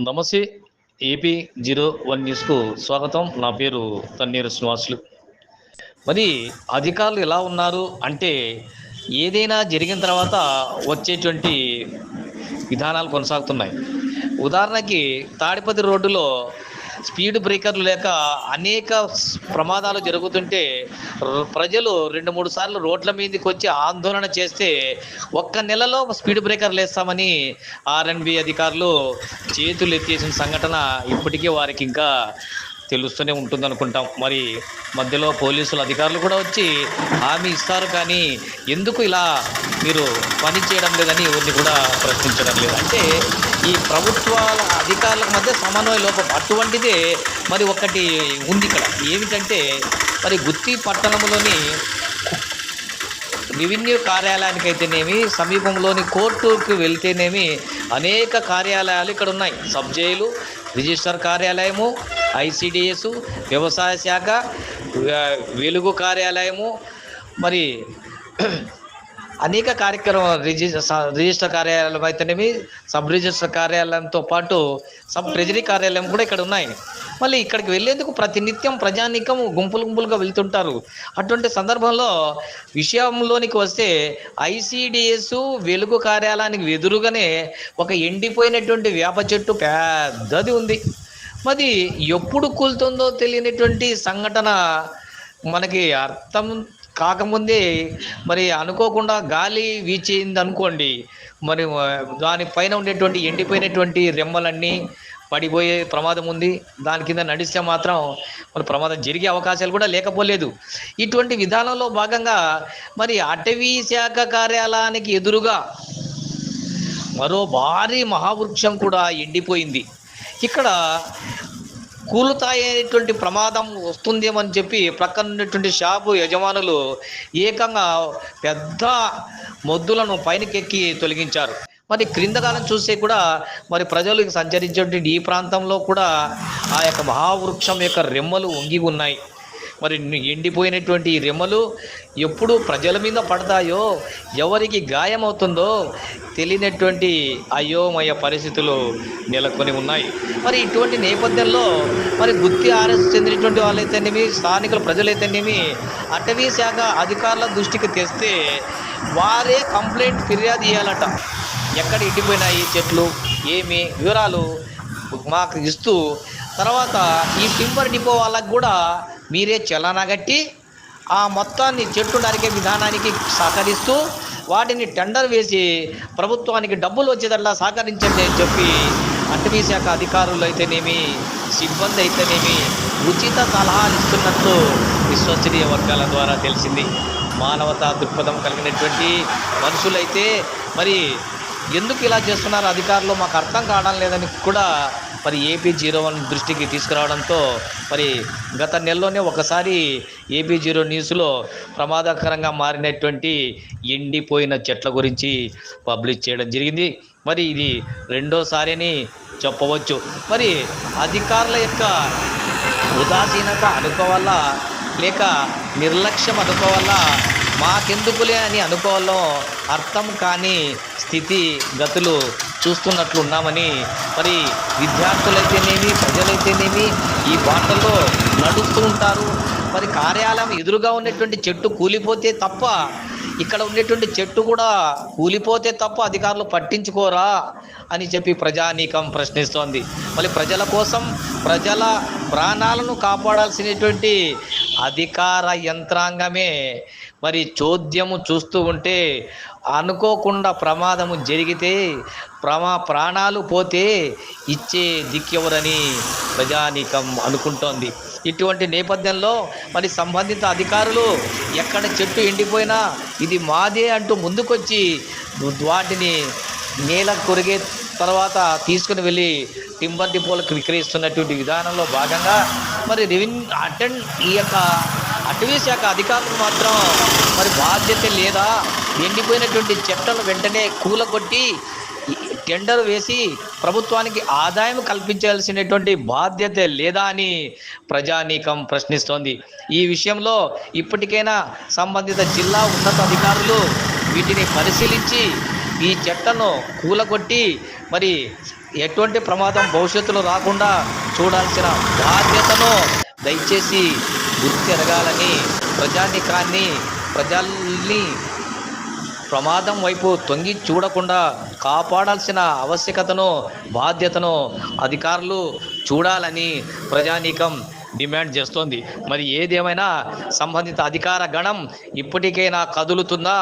నమస్తే AP zero one న్యూస్కు స్వాగతం. నా పేరు తన్నీరు శ్రీనివాసులు. మరి అధికారులు ఎలా ఉన్నారు? అంటే ఏదైనా జరిగిన తర్వాత వచ్చేటువంటి విధానాలు కొనసాగుతున్నాయి. ఉదాహరణకి తాడిపతి రోడ్డులో స్పీడ్ బ్రేకర్లు లేక అనేక ప్రమాదాలు జరుగుతుంటే ప్రజలు రెండు మూడు సార్లు రోడ్ల మీదకి వచ్చి ఆందోళన చేస్తే ఒక్క నెలలో స్పీడ్ బ్రేకర్లు వేస్తామని ఆర్ఎన్బి అధికారులు చేతులు ఎత్తేసిన సంఘటన ఇప్పటికీ వారికి ఇంకా తెలుస్తూనే ఉంటుంది అనుకుంటాం మరి మధ్యలో పోలీసులు అధికారులు కూడా వచ్చి హామీ ఇస్తారు కానీ ఎందుకు ఇలా మీరు పని చేయడం లేదని ఎవరిని కూడా ప్రశ్నించడం లేదు. అంటే ఈ ప్రభుత్వాల అధికారుల మధ్య సమన్వయ లోపం అటువంటిదే మరి ఒకటి ఉంది ఇక్కడ. ఏమిటంటే మరి గుత్తి పట్టణంలోని రెవెన్యూ కార్యాలయానికి అయితేనేమి సమీపంలోని కోర్టుకు వెళ్తేనేమి అనేక కార్యాలయాలు ఇక్కడ ఉన్నాయి. సబ్ జైలు రిజిస్టర్ కార్యాలయము ఐసిడిఎస్ వ్యవసాయ శాఖ వెలుగు కార్యాలయము మరి అనేక కార్యక్రమాలు రిజిస్టర్ రిజిస్టర్ కార్యాలయం అయితేనేమి సబ్ రిజిస్టర్ కార్యాలయంతో పాటు సబ్ ట్రెజరీ కార్యాలయం కూడా ఇక్కడ ఉన్నాయి. మళ్ళీ ఇక్కడికి వెళ్ళేందుకు ప్రతినిత్యం ప్రజానీకం గుంపులు గుంపులుగా వెళ్తుంటారు. అటువంటి సందర్భంలో విషయంలోనికి వస్తే ఐసిడిఎస్ వెలుగు కార్యాలయానికి ఎదురుగానే ఒక ఎండిపోయినటువంటి వేప చెట్టు పెద్దది ఉంది. మరి ఎప్పుడు కూలుతుందో తెలియనటువంటి సంఘటన మనకి అర్థం కాకముందే మరి అనుకోకుండా గాలి వీచింది అనుకోండి మరి దానిపైన ఉండేటువంటి ఎండిపోయినటువంటి రెమ్మలన్నీ పడిపోయే ప్రమాదం ఉంది. దాని కింద నడిస్తే మాత్రం మరి ప్రమాదం జరిగే అవకాశాలు కూడా లేకపోలేదు. ఇటువంటి విధానంలో భాగంగా మరి అటవీ శాఖ కార్యాలయానికి ఎదురుగా మరో భారీ మహావృక్షం కూడా ఎండిపోయింది. ఇక్కడ కూలుతాయేటువంటి ప్రమాదం వస్తుందేమని చెప్పి ప్రక్కన ఉన్నటువంటి షాపు యజమానులు ఏకంగా పెద్ద మొద్దులను పైనకెక్కి తొలగించారు. మరి క్రిందకాలం చూస్తే కూడా మరి ప్రజలు సంచరించేటువంటి ఈ ప్రాంతంలో కూడా ఆ యొక్క మహావృక్షం యొక్క రెమ్మలు వంగి ఉన్నాయి. మరి ఎండిపోయినటువంటి ఈ రెమ్మలు ఎప్పుడు ప్రజల మీద పడతాయో ఎవరికి గాయమవుతుందో తెలియనటువంటి అయోమయ పరిస్థితులు నెలకొని ఉన్నాయి. మరి ఇటువంటి నేపథ్యంలో మరి గుత్తి ఆర్ఎస్ చెందినటువంటి వాళ్ళైతేనేమి స్థానికుల ప్రజలైతేనేమి అటవీ శాఖ అధికారుల దృష్టికి తెస్తే వారే కంప్లైంట్ ఫిర్యాదు చేయాలట. ఎక్కడ ఎండిపోయినాయి చెట్లు ఏమి వివరాలు మాకు ఇస్తూ తర్వాత ఈ టింబర్ డిపో వాళ్ళకు కూడా మీరే చలానా కట్టి ఆ మొత్తాన్ని చెట్టు నరికే విధానానికి సహకరిస్తూ వాటిని టెండర్ వేసి ప్రభుత్వానికి డబ్బులు వచ్చేదట్లా సహకరించండి అని చెప్పి అటవీ శాఖ అధికారులు అయితేనేమి సిబ్బంది అయితేనేమి ఉచిత సలహాలు ఇస్తున్నట్టు విశ్వసనీయ వర్గాల ద్వారా తెలిసింది. మానవతా దృక్పథం కలిగినటువంటి మనుషులైతే మరి ఎందుకు ఇలా చేస్తున్నారు? అధికారులు మాకు అర్థం కావడం లేదని కూడా మరి ఏపీ జీరో వన్ దృష్టికి తీసుకురావడంతో మరి గత నెలలోనే ఒకసారి ఏపీ జీరో న్యూస్లో ప్రమాదకరంగా మారినటువంటి ఎండిపోయిన చెట్ల గురించి పబ్లిష్ చేయడం జరిగింది. మరి ఇది రెండోసారి అని చెప్పవచ్చు. మరి అధికారుల యొక్క ఉదాసీనత అనుకోవాల? లేక నిర్లక్ష్యం అనుకోవాల? మాకెందుకులే అని అనుకోవాలో అర్థం కాని స్థితి గతులు చూస్తున్నట్లు ఉన్నామని మరి విద్యార్థులైతేనేమి ప్రజలైతేనేమి ఈ బాటల్లో నడుస్తూ ఉంటారు. మరి కార్యాలయం ఎదురుగా ఉన్నటువంటి చెట్టు కూలిపోతే తప్ప ఇక్కడ ఉండేటువంటి చెట్టు కూడా కూలిపోతే తప్ప అధికారులు పట్టించుకోరా అని చెప్పి ప్రజానీకం ప్రశ్నిస్తోంది. మళ్ళీ ప్రజల కోసం ప్రజల ప్రాణాలను కాపాడాల్సినటువంటి అధికార యంత్రాంగమే మరి చోద్యము చూస్తూ ఉంటే అనుకోకుండా ప్రమాదము జరిగితే ప్రమా ప్రాణాలు పోతే ఇచ్చే దిక్కెవరని ప్రజానీకం అనుకుంటోంది. ఇటువంటి నేపథ్యంలో మరి సంబంధిత అధికారులు ఎక్కడ చెట్టు ఎండిపోయినా ఇది మాదే అంటూ ముందుకొచ్చి వాటిని నేల కొరిగే తర్వాత తీసుకుని వెళ్ళి టింబర్ డిపోలకు విక్రయిస్తున్నటువంటి విధానంలో భాగంగా మరి రెవెన్యూ అటెండ్ ఈ యొక్క అటవీ శాఖ అధికారులకు మాత్రం మరి బాధ్యత లేదా ఎండిపోయినటువంటి చెట్లను వెంటనే కూలగొట్టి టెండర్ వేసి ప్రభుత్వానికి ఆదాయం కల్పించాల్సినటువంటి బాధ్యత లేదా అని ప్రజానీకం ప్రశ్నిస్తోంది. ఈ విషయంలో ఇప్పటికైనా సంబంధిత జిల్లా ఉన్నత అధికారులు వీటిని పరిశీలించి ఈ చెట్లను కూలగొట్టి మరి ఎటువంటి ప్రమాదం భవిష్యత్తులో రాకుండా చూడాల్సిన బాధ్యతను దయచేసి గుర్తెరగాలని ప్రజానికాన్ని ప్రజల్ని ప్రమాదం వైపు తొంగి చూడకుండా కాపాడాల్సిన ఆవశ్యకతను బాధ్యతను అధికారులు చూడాలని ప్రజానీకం డిమాండ్ చేస్తోంది. మరి ఏదేమైనా సంబంధిత అధికార గణం ఇప్పటికైనా కదులుతుందా?